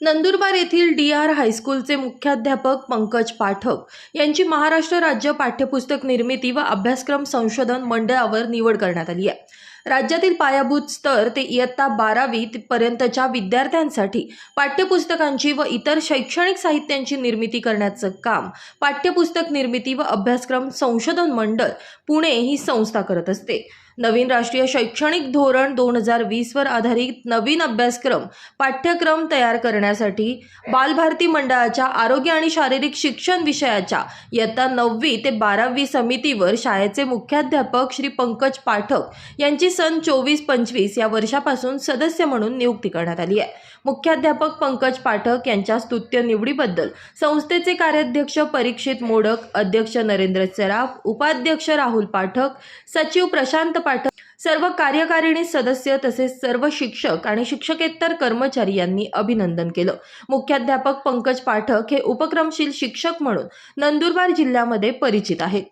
नंदुरबार येथील D R हायस्कूलचे मुख्याध्यापक पंकज पाठक यांची महाराष्ट्र राज्य पाठ्यपुस्तक निर्मिती व अभ्यासक्रम संशोधन मंडळावर निवड करण्यात आली आहे. राज्यातील पायाभूत स्तर ते इयत्ता बारावी पर्यंतच्या विद्यार्थ्यांसाठी पाठ्यपुस्तकांची व इतर शैक्षणिक साहित्यांची निर्मिती करण्याचं काम पाठ्यपुस्तक निर्मिती व अभ्यासक्रम संशोधन मंडळ पुणे ही संस्था करत असते. नवीन राष्ट्रीय शैक्षणिक धोरण दोन हजार वीसवर आधारित नवीन अभ्यासक्रम पाठ्यक्रम तयार करण्यासाठी बालभारती मंडळाच्या आरोग्य आणि शारीरिक शिक्षण विषयाच्या इयत्ता नववी ते बारावी समितीवर शाळेचे मुख्याध्यापक श्री पंकज पाठक यांची सन चोवीस पंचवीस या वर्षापासून सदस्य म्हणून नियुक्ती करण्यात आली आहे. मुख्याध्यापक पंकज पाठक यांच्या स्तुत्य निवडीबद्दल संस्थेचे कार्याध्यक्ष परीक्षित मोडक अध्यक्ष नरेंद्र सराफ उपाध्यक्ष राहुल पाठक सचिव प्रशांत पाठक सर्व कार्यकारिणी सदस्य तसेच सर्व शिक्षक आणि शिक्षकेतर कर्मचारी यांनी अभिनंदन केलं. मुख्याध्यापक पंकज पाठक हे उपक्रमशील शिक्षक म्हणून नंदुरबार जिल्ह्यामध्ये परिचित आहेत.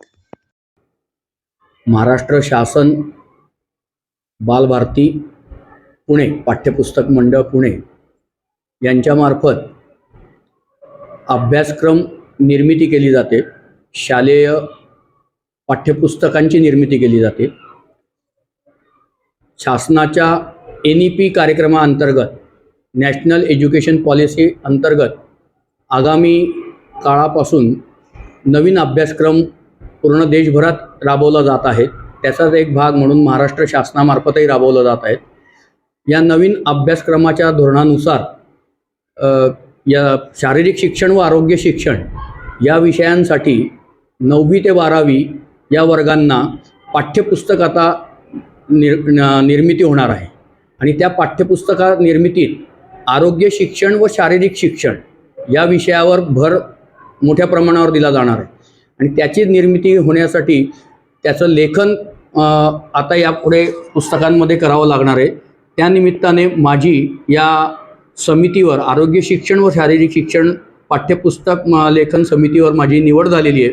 महाराष्ट्र शासन बालभारती पुणे पाठ्यपुस्तक मंडळ पुणे यांच्यामार्फत अभ्यासक्रम निर्मिती केली जाते. शालेय पाठ्यपुस्तकांची निर्मिती केली जाते. शासनाच्या एन ई पी कार्यक्रमाअंतर्गत नॅशनल एज्युकेशन पॉलिसी अंतर्गत आगामी काळापासून नवीन अभ्यासक्रम पूर्ण देशभरात राबवला जात आहे त्याचाच एक भाग म्हणून महाराष्ट्र शासनामार्फतही राबवलं जात आहे या नवीन अभ्यासक्रमाच्या धोरणानुसार या शारीरिक शिक्षण व आरोग्य शिक्षण या विषयांसाठी नववी ते बारावी या वर्गांना पाठ्यपुस्तक आता निर निर्मिती होणार आहे. आणि त्या पाठ्यपुस्तका निर्मितीत आरोग्य शिक्षण व शारीरिक शिक्षण या विषयावर भर मोठ्या प्रमाणावर दिला जाणार आहे. आणि त्याची निर्मिती होण्यासाठी त्याचं लेखन आता यापुढे पुस्तकांमध्ये करावं लागणार आहे. त्यानिमित्ताने माझी या समितीवर आरोग्य शिक्षण व शारीरिक शिक्षण पाठ्यपुस्तक लेखन समितीवर माझी निवड झालेली आहे.